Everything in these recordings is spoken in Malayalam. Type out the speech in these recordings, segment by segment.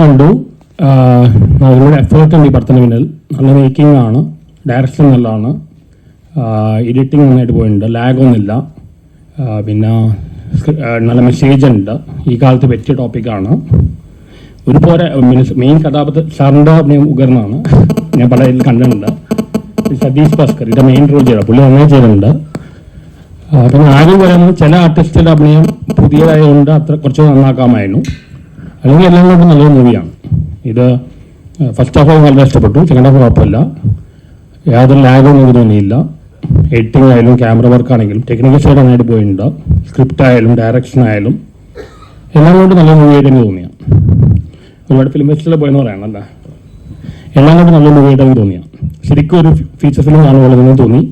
കണ്ടു. നല്ലൊരു എഫേർട്ട് ഉണ്ട് ഈ പടത്തിന് പിന്നിൽ നല്ല മേക്കിംഗ് ആണ്. ഡയറക്ഷൻ നല്ലതാണ്. എഡിറ്റിംഗ് നന്നായിട്ട് പോയിട്ടുണ്ട്. ലാഗ് ഒന്നുമില്ല. പിന്നെ നല്ല മെസ്സേജ് ഉണ്ട്. ഈ കാലത്ത് പറ്റിയ ടോപ്പിക്കാണ് ഒരു പോരെ മെയിൻ കഥാപാത്ര സാറിന്റെ അഭിനയം ഞാൻ ഇതിൽ കണ്ടിട്ടുണ്ട്. സതീഷ് ഭാസ്കർ ഇത് മെയിൻ റോൾ ചെയ്ത പുള്ളി നന്നായി ചെയ്തിട്ടുണ്ട്. പിന്നെ ആരും പറയുന്നത് ചില ആർട്ടിസ്റ്റുകളുടെ അഭിനയം പുതിയതായതുകൊണ്ട് അത്ര കുറച്ച് നന്നാക്കാമായിരുന്നു. അല്ലെങ്കിൽ എല്ലാം കൊണ്ടും നല്ലൊരു മൂവിയാണ്. ഇത് ഫസ്റ്റ് ഹാഫ് വളരെ ഇഷ്ടപ്പെട്ടു. സെക്കൻഡ് ഹാഫ് കുഴപ്പമില്ല. യാതൊരു ലാഗും എനിക്ക് തോന്നിയില്ല എഡിറ്റിംഗ് ആയാലും ക്യാമറ വർക്ക് ആണെങ്കിലും ടെക്നിക്കൽ സൈഡ് നന്നായിട്ട് പോയിട്ടുണ്ട്. സ്ക്രിപ്റ്റ് ആയാലും ഡയറക്ഷൻ ആയാലും എല്ലാം കൊണ്ടും നല്ല മൂവിയായിട്ട് എനിക്ക് തോന്നിയാ. ഒരുപാട് ഫിലിം ഫെസ്റ്റിവലിൽ പോയെന്ന് പറയാനല്ലേ എല്ലാം കൊണ്ടും നല്ല മൂവിയായിട്ട് എനിക്ക് തോന്നിയാ. ശരിക്കും ഒരു ഫീച്ചർ ഫിലിം കാണുമ്പോൾ തന്നെ തോന്നി.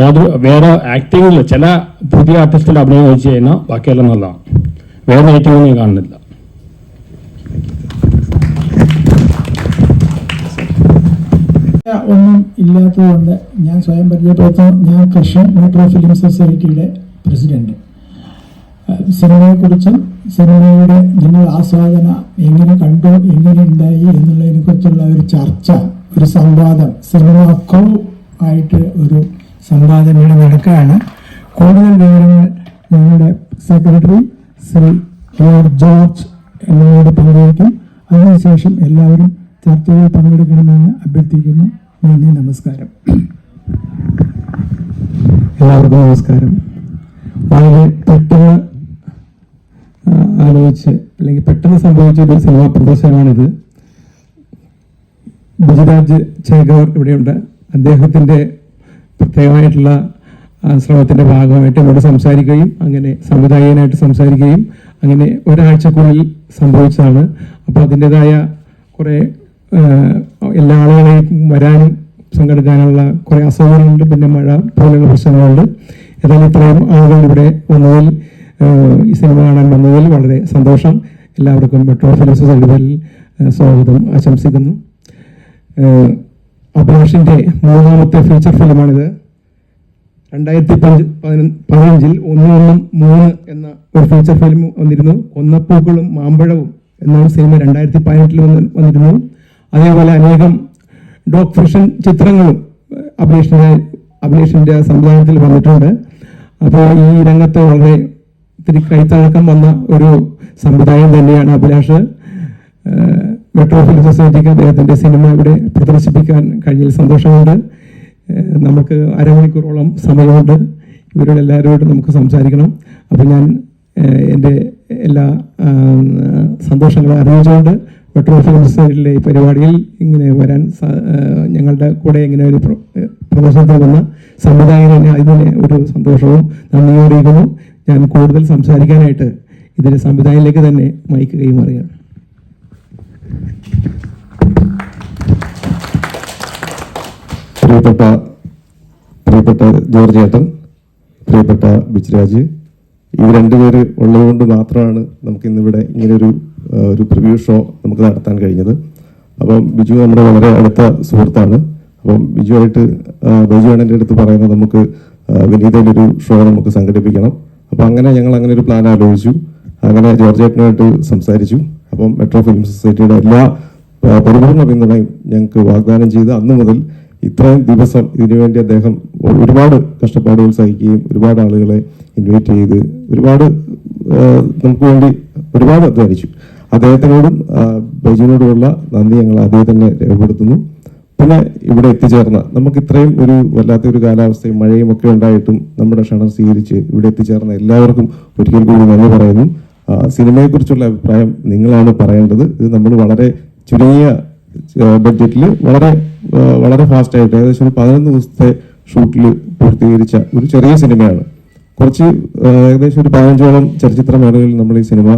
യാതൊരു വേറെ ആക്ടിങ്ങിൽ ചില പുതിയ ആർട്ടിസ്റ്റിൽ അഭിനയം വെച്ച് കഴിഞ്ഞാൽ ബാക്കിയെല്ലാം നല്ലതാണ്. വേറെ ഐറ്റം ഒന്നും കാണുന്നില്ല. ഒന്നും ഇല്ലാത്തതുകൊണ്ട് ഞാൻ സ്വയം പരിചയപ്പെടുത്തും ഞാൻ കൃഷ്ണൻ മെട്രോ ഫിലിം സൊസൈറ്റിയുടെ പ്രസിഡന്റ്. സിനിമയെക്കുറിച്ചും സിനിമയുടെ നിങ്ങൾ ആസ്വാദന എങ്ങനെ കണ്ടു എങ്ങനെ ഉണ്ടായി എന്നുള്ളതിനെ കുറിച്ചുള്ള ഒരു ചർച്ച ഒരു സംവാദം സിനിമ ക്രൂ ആയിട്ട് ഒരു സംവാദം ഇവിടെ നടക്കുകയാണ്. കൂടുതൽ വിവരങ്ങൾ ഞങ്ങളുടെ സെക്രട്ടറി ശ്രീ ജോർജ് എന്നിവരോട് പങ്കുവയ്ക്കും. അതിനുശേഷം എല്ലാവരും ചർച്ചയിൽ പങ്കെടുക്കണമെന്ന് അഭ്യർത്ഥിക്കുന്നു. നന്ദി നമസ്കാരം. എല്ലാവർക്കും നമസ്കാരം. വളരെ പെട്ടെന്ന് ആലോചിച്ച് അല്ലെങ്കിൽ പെട്ടെന്ന് സംഭവിച്ച ഒരു സിനിമാ പ്രദർശനമാണിത്. ബിജുരാജ് ചേകവർ ഇവിടെയുണ്ട്. അദ്ദേഹത്തിന്റെ പ്രത്യേകമായിട്ടുള്ള ശ്രമത്തിന്റെ ഭാഗമായിട്ട് ഇവിടെ സംസാരിക്കുകയും അങ്ങനെ സംവിധായകനായിട്ട് സംസാരിക്കുകയും അങ്ങനെ ഒരാഴ്ചക്കുള്ളിൽ സംഭവിച്ചതാണ്. അപ്പോൾ അതിന്റെതായ കുറേ എല്ലാ ആളുകളെയും വരാനും സംഘടിക്കാനുള്ള കുറേ അസൗകര്യങ്ങളുണ്ട് പിന്നെ മഴ പോലെയുള്ള പ്രശ്നങ്ങളുണ്ട്. ഏതായാലും ഇത്രയും ആളുകൾ ഇവിടെ വന്നതിൽ ഈ സിനിമ കാണാൻ വന്നതിൽ വളരെ സന്തോഷം. എല്ലാവർക്കും മെട്രോ ഫിലിംസ് സൊസൈറ്റിയിൽ സ്വാഗതം ആശംസിക്കുന്നു. ഏഹ് മൂന്നാമത്തെ ഫീച്ചർ ഫിലിമാണിത് രണ്ടായിരത്തി പഞ്ച് പതിന- പതിനഞ്ചിൽ ഒന്നൊന്നും മൂന്ന് എന്ന ഒരു ഫീച്ചർ ഫിലിം വന്നിരുന്നു. ഒന്നപ്പൂക്കളും മാമ്പഴവും എന്ന സിനിമ രണ്ടായിരത്തി പതിനെട്ടിൽ വന്ന് വന്നിരുന്നു അതേപോലെ അനേകം ഡോഗ് ഫിഷൻ ചിത്രങ്ങളും ഏഹ് അഭിലാഷിന്റെ അഭിലാഷിന്റെ സംവിധാനത്തിൽ വന്നിട്ടുണ്ട്. അപ്പോൾ ഈ രംഗത്ത് വളരെ ഇത്തിരി കൈത്തഴക്കം വന്ന ഒരു സംവിധായകൻ തന്നെയാണ് അഭിലാഷ്. മെട്രോ ഫിലിം സൊസൈറ്റിക്ക് അദ്ദേഹത്തിന്റെ സിനിമ ഇവിടെ പ്രദർശിപ്പിക്കാൻ കഴിഞ്ഞതിൽ സന്തോഷമുണ്ട്. നമുക്ക് അരമണിക്കൂറോളം സമയമുണ്ട്. ഇവരോട് എല്ലാവരോടും നമുക്ക് സംസാരിക്കണം. അപ്പോൾ ഞാൻ എന്റെ എല്ലാ സന്തോഷങ്ങളും അറിയിച്ചുകൊണ്ട് മെട്രോ ഫിലിം സൊസൈറ്റിയിലെ ഈ പരിപാടിയിൽ ഇങ്ങനെ വരാൻ ഞങ്ങളുടെ കൂടെ ഇങ്ങനെ ഒരു പ്രദർശനത്തിൽ വന്ന സംവിധായകനെ അതിന് ഒരു സന്തോഷവും നന്ദിയും അറിയിക്കുന്നു. ഞാൻ കൂടുതൽ സംസാരിക്കാനായിട്ട് ഇതിന്റെ സംവിധായകനിലേക്ക് തന്നെ മൈക്ക് കൈമാറുകയാണ്. പ്രിയപ്പെട്ട പ്രിയപ്പെട്ട ജോർജ് ഏട്ടൻ പ്രിയപ്പെട്ട ബിജ്രാജ് ഈ രണ്ടുപേര് ഉള്ളതുകൊണ്ട് മാത്രമാണ് നമുക്ക് ഇന്നിവിടെ ഇങ്ങനൊരു ഒരു പ്രിവ്യൂ ഷോ നമുക്ക് നടത്താൻ കഴിഞ്ഞത്. അപ്പം ബിജു നമ്മുടെ വളരെ അടുത്ത സുഹൃത്താണ്. അപ്പം ബിജുവായിട്ട് ബിജു ബിജു എന്റെ അടുത്ത് പറയുന്നത് നമുക്ക് വിനീതയിലൊരു ഷോ നമുക്ക് സംഘടിപ്പിക്കണം. അപ്പം അങ്ങനെ ഞങ്ങൾ അങ്ങനെ ഒരു പ്ലാൻ ആലോചിച്ചു. അങ്ങനെ ജോർജേട്ടനുമായിട്ട് സംസാരിച്ചു. അപ്പം മെട്രോ ഫിലിം സൊസൈറ്റിയുടെ എല്ലാ പരിപൂർണ പരിപൂർണ പിന്തുണയും ഞങ്ങൾക്ക് വാഗ്ദാനം ചെയ്ത് അന്ന് മുതൽ ഇത്രയും ദിവസം ഇതിനുവേണ്ടി അദ്ദേഹം ഒരുപാട് കഷ്ടപ്പാടുകൾ സഹിക്കുകയും ഒരുപാട് ആളുകളെ ഇൻവൈറ്റ് ചെയ്ത് ഒരുപാട് നമുക്ക് വേണ്ടി ഒരുപാട് അധ്വാനിച്ചു. അദ്ദേഹത്തിനോടും ബൈജുവിനോടുമുള്ള നന്ദി ഞങ്ങൾ ആദ്യം തന്നെ രേഖപ്പെടുത്തുന്നു. പിന്നെ ഇവിടെ എത്തിച്ചേർന്ന നമുക്ക് ഇത്രയും ഒരു വല്ലാത്തൊരു കാലാവസ്ഥയും മഴയും ഒക്കെ ഉണ്ടായിട്ടും നമ്മുടെ ക്ഷണം സ്വീകരിച്ച് ഇവിടെ എത്തിച്ചേർന്ന എല്ലാവർക്കും ഒരിക്കൽ കൂടി നന്ദി പറയുന്നു. സിനിമയെക്കുറിച്ചുള്ള അഭിപ്രായം നിങ്ങളാണ് പറയേണ്ടത്. ഇത് നമ്മൾ വളരെ ചുരുങ്ങിയ ബഡ്ജറ്റിൽ വളരെ വളരെ ഫാസ്റ്റായിട്ട് ഏകദേശം ഒരു പതിനൊന്ന് ദിവസത്തെ ഷൂട്ടിൽ പൂർത്തീകരിച്ച ഒരു ചെറിയ സിനിമയാണ്. കുറച്ച് ഏകദേശം ഒരു പതിനഞ്ചോളം ചലച്ചിത്ര മേളകളിൽ നമ്മൾ ഈ സിനിമ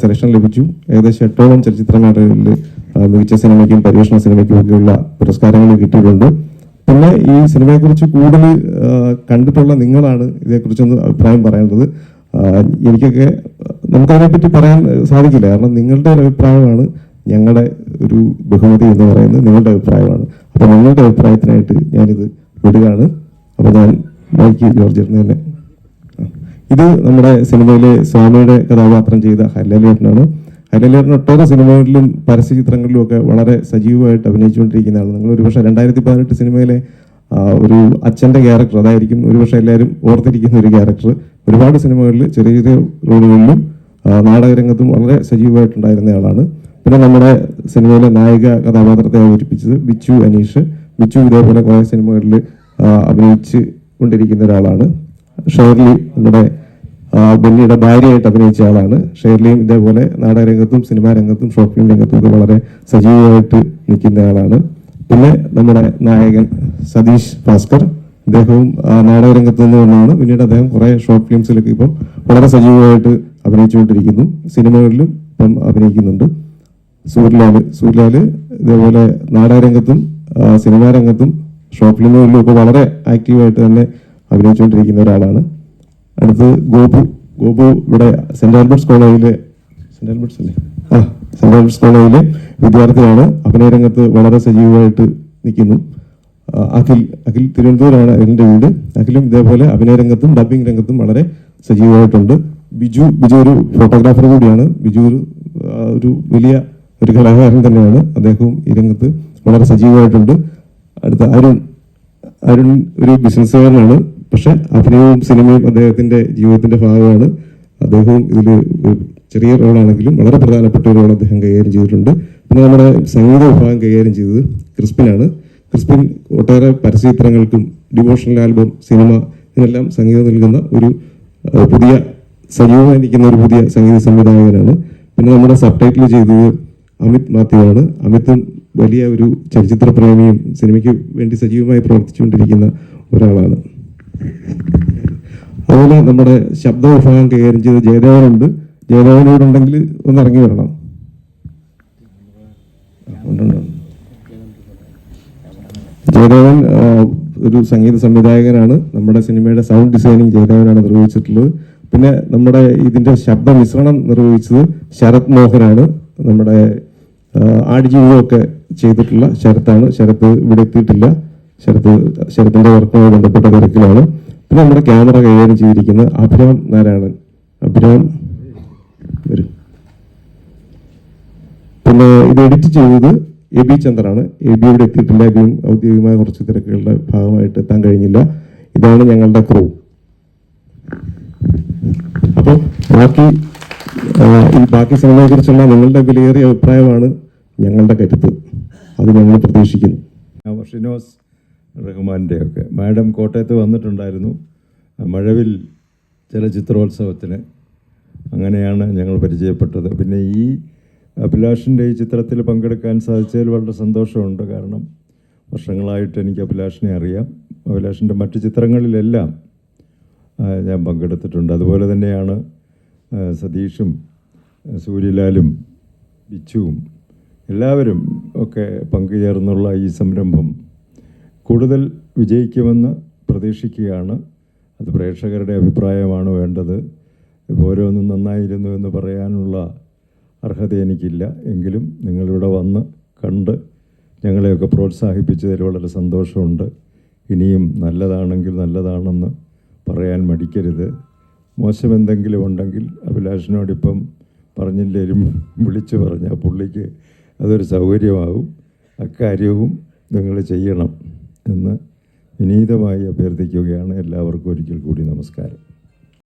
സെലക്ഷൻ ലഭിച്ചു. ഏകദേശം എട്ടോളം ചലച്ചിത്ര മേളകളിൽ മികച്ച സിനിമയ്ക്കും പരീക്ഷണ സിനിമയ്ക്കും ഒക്കെയുള്ള പുരസ്കാരങ്ങൾ കിട്ടിയിട്ടുണ്ട്. പിന്നെ ഈ സിനിമയെക്കുറിച്ച് കൂടുതൽ കണ്ടിട്ടുള്ള നിങ്ങളാണ് ഇതേക്കുറിച്ചൊന്ന് അഭിപ്രായം പറയേണ്ടത്. എനിക്കൊക്കെ നമുക്കതിനെപ്പറ്റി പറയാൻ സാധിക്കില്ല. കാരണം നിങ്ങളുടെ അഭിപ്രായമാണ് ഞങ്ങളുടെ ഒരു ബഹുമതി എന്ന് പറയുന്നത് നിങ്ങളുടെ അഭിപ്രായമാണ്. അപ്പോൾ നിങ്ങളുടെ അഭിപ്രായത്തിനായിട്ട് ഞാനിത് വിടുകയാണ്. അപ്പോൾ ഞാൻ മൈക്ക് ജോർജ് തന്നെ. ഇത് നമ്മുടെ സിനിമയിലെ സ്വാമിയുടെ കഥാപാത്രം ചെയ്ത ഹല്ലാലിയേട്ടനാണ് ഹൈലൈറ്ററിന് ഒട്ടേറെ സിനിമകളിലും പരസ്യ ചിത്രങ്ങളിലും ഒക്കെ വളരെ സജീവമായിട്ട് അഭിനയിച്ചുകൊണ്ടിരിക്കുന്ന ആളാണ് നിങ്ങൾ ഒരുപക്ഷെ രണ്ടായിരത്തി പതിനെട്ട് സിനിമയിലെ ഒരു അച്ഛന്റെ ക്യാരക്ടർ അതായിരിക്കും ഒരുപക്ഷെ എല്ലാവരും ഓർത്തിരിക്കുന്ന ഒരു ക്യാരക്ടർ. ഒരുപാട് സിനിമകളിൽ ചെറിയ ചെറിയ റോളുകളിലും നാടകരംഗത്തും വളരെ സജീവമായിട്ടുണ്ടായിരുന്ന ആളാണ് പിന്നെ നമ്മുടെ സിനിമയിലെ നായിക കഥാപാത്രത്തെ അവതരിപ്പിച്ചത് ബിച്ചു അനീഷ്. ബിച്ചു ഇതേപോലെ കുറേ സിനിമകളിൽ അഭിനയിച്ച് കൊണ്ടിരിക്കുന്ന ഒരാളാണ്. ഷേർലി നമ്മുടെ ബെന്നിയുടെ ഭാര്യയായിട്ട് അഭിനയിച്ച ആളാണ്. ഷേർലിയും ഇതേപോലെ നാടകരംഗത്തും സിനിമാ രംഗത്തും ഷോർട്ട് ഫിലിം രംഗത്തും ഒക്കെ വളരെ സജീവമായിട്ട് നിൽക്കുന്ന ആളാണ്. പിന്നെ നമ്മുടെ നായകൻ സതീഷ് ഭാസ്കർ. അദ്ദേഹവും നാടക നാടകരംഗത്ത് നിന്ന് വന്നതാണ്. പിന്നീട് അദ്ദേഹം കുറേ ഷോർട്ട് ഫിലിംസിലൊക്കെ ഇപ്പം വളരെ സജീവമായിട്ട് അഭിനയിച്ചുകൊണ്ടിരിക്കുന്നു. സിനിമകളിലും ഇപ്പം അഭിനയിക്കുന്നുണ്ട്. സൂര്യലാൽ സൂര്യലാൽ ഇതേപോലെ നാടകരംഗത്തും സിനിമാ രംഗത്തും ഫിലിമുകളിലും ഒക്കെ വളരെ ആക്റ്റീവായിട്ട് തന്നെ അഭിനയിച്ചുകൊണ്ടിരിക്കുന്ന ഒരാളാണ്. അടുത്ത് ഗോപു. ഗോപു ഇവിടെ സെന്റ് ആൽബർട്ട്സ് കോളേജിലെ സെന്റ് ആൽബർട്ട്സ് അല്ലേ? ആ സെന്റ് ആൽബർട്ട്സ് കോളേജിലെ വിദ്യാർത്ഥിയാണ്. അഭിനയ രംഗത്ത് വളരെ സജീവമായിട്ട് നിൽക്കുന്നു. അഖിൽ അഖിൽ തിരുവനന്തപുരമാണ് എന്റെ വീട്. അഖിലും ഇതേപോലെ അഭിനയ രംഗത്തും ഡബിങ് രംഗത്തും വളരെ സജീവമായിട്ടുണ്ട്. ബിജു ബിജു ഒരു ഫോട്ടോഗ്രാഫർ കൂടിയാണ്. ബിജു ഒരു വലിയ ഒരു കലാകാരൻ തന്നെയാണ്. അദ്ദേഹവും ഈ രംഗത്ത് വളരെ സജീവമായിട്ടുണ്ട്. അടുത്ത അരുൺ അരുൺ ഒരു ബിസിനസ്സുകാരനാണ്. പക്ഷെ അഭിനയവും സിനിമയും അദ്ദേഹത്തിന്റെ ജീവിതത്തിന്റെ ഭാഗമാണ്. അദ്ദേഹവും ഇതിൽ ചെറിയ റോളാണെങ്കിലും വളരെ പ്രധാനപ്പെട്ട ഒരു റോൾ അദ്ദേഹം കൈകാര്യം ചെയ്തിട്ടുണ്ട്. പിന്നെ നമ്മുടെ സംഗീത വിഭാഗം കൈകാര്യം ചെയ്തത് ക്രിസ്പിനാണ്. ക്രിസ്പിൻ ഒട്ടേറെ പരസ്യചിത്രങ്ങൾക്കും ഡിവോഷണൽ ആൽബം സിനിമ ഇതിനെല്ലാം സംഗീതം നൽകുന്ന ഒരു പുതിയ സജീവമായിരിക്കുന്ന ഒരു പുതിയ സംഗീത സംവിധായകനാണ്. പിന്നെ നമ്മുടെ സബ് ടൈറ്റിൽ ചെയ്തത് അമിത് മാത്യുവാണ്. ആണ് അമിത്തും വലിയ ഒരു ചലച്ചിത്ര പ്രേമിയും സിനിമയ്ക്ക് വേണ്ടി സജീവമായി പ്രവർത്തിച്ചുകൊണ്ടിരിക്കുന്ന ഒരാളാണ്. അതുപോലെ നമ്മുടെ ശബ്ദ വിഭാഗം കൈകാര്യം ചെയ്ത ജയദേവനുണ്ട്. ജയദേവനോടുണ്ടെങ്കിൽ ഒന്ന് ഇറങ്ങി വരണം. ജയദേവൻ ഒരു സംഗീത സംവിധായകനാണ്. നമ്മുടെ സിനിമയുടെ സൗണ്ട് ഡിസൈനിങ് ജയദേവനാണ് നിർവഹിച്ചിട്ടുള്ളത്. പിന്നെ നമ്മുടെ ഇതിന്റെ ശബ്ദ മിശ്രണം നിർവഹിച്ചത് ശരത് മോഹനാണ്. നമ്മുടെ ആടുജീവിതമൊക്കെ ചെയ്തിട്ടുള്ള ശരത്താണ്. ശരത്ത് ഇവിടെ എത്തിയിട്ടില്ല. ശരത്ത് ശരത്തിന്റെ വർക്കുമായി ബന്ധപ്പെട്ട തിരക്കിലാണ്. പിന്നെ നമ്മുടെ ക്യാമറ കൈകാര്യം ചെയ്തിരിക്കുന്ന അഭിരാം നാരായണൻ. അഭിരാം വരും. പിന്നെ ഇത് എഡിറ്റ് ചെയ്തത് എ ബി ചന്ദ്രാണ്. എ ബി ഇവിടെ എത്തിയിട്ടില്ല. എബിയും ഔദ്യോഗികമായ കുറച്ച് തിരക്കുകളുടെ ഭാഗമായിട്ട് എത്താൻ കഴിഞ്ഞില്ല. ഇതാണ് ഞങ്ങളുടെ ക്രൂ. അപ്പോൾ ബാക്കി ഈ ബാക്കി സിനിമയെ കുറിച്ചുള്ള നിങ്ങളുടെ വിലയേറിയ അഭിപ്രായമാണ്. ഞങ്ങളുടെ കരുത്ത്. അത് ഞങ്ങൾ പ്രതീക്ഷിക്കുന്നു. ഷിനോസ് റഹ്മാന്റെ ഒക്കെ മാഡം കോട്ടയത്ത് വന്നിട്ടുണ്ടായിരുന്നു. മഴവിൽ ചലച്ചിത്രോത്സവത്തിന് അങ്ങനെയാണ് ഞങ്ങൾ പരിചയപ്പെട്ടത്. പിന്നെ ഈ അഭിലാഷിന്റെ ഈ ചിത്രത്തിൽ പങ്കെടുക്കാൻ സാധിച്ചതിൽ വളരെ സന്തോഷമുണ്ട്. കാരണം വർഷങ്ങളായിട്ട് എനിക്ക് അഭിലാഷിനെ അറിയാം. അഭിലാഷിന്റെ മറ്റ് ചിത്രങ്ങളിലെല്ലാം ഞാൻ പങ്കെടുത്തിട്ടുണ്ട്. അതുപോലെ തന്നെയാണ് സതീഷും സൂര്യലാലും ബിച്ചുവും എല്ലാവരും ഒക്കെ പങ്കുചേർന്നുള്ള ഈ സംരംഭം കൂടുതൽ വിജയിക്കുമെന്ന് പ്രതീക്ഷിക്കുകയാണ്. അത് പ്രേക്ഷകരുടെ അഭിപ്രായമാണ് വേണ്ടത്. ഓരോന്നും നന്നായിരുന്നു എന്ന് പറയാനുള്ള അർഹത എനിക്കില്ല. എങ്കിലും നിങ്ങളിവിടെ വന്ന് കണ്ട് ഞങ്ങളെയൊക്കെ പ്രോത്സാഹിപ്പിച്ചതിൽ വളരെ സന്തോഷമുണ്ട്. ഇനിയും നല്ലതാണെങ്കിൽ നല്ലതാണെന്ന് പറയാൻ മടിക്കരുത്. മോശമെന്തെങ്കിലും ഉണ്ടെങ്കിൽ അഭിലാഷിനോടിപ്പം പറഞ്ഞില്ലേലും വിളിച്ചു പറഞ്ഞാൽ പുള്ളിക്ക് അതൊരു സൗകര്യമാകും അക്കാര്യവും നിങ്ങൾ ചെയ്യണം എന്ന് വിനീതമായി അഭ്യർത്ഥിക്കുകയാണ്. എല്ലാവർക്കും ഒരിക്കൽ കൂടി നമസ്കാരം.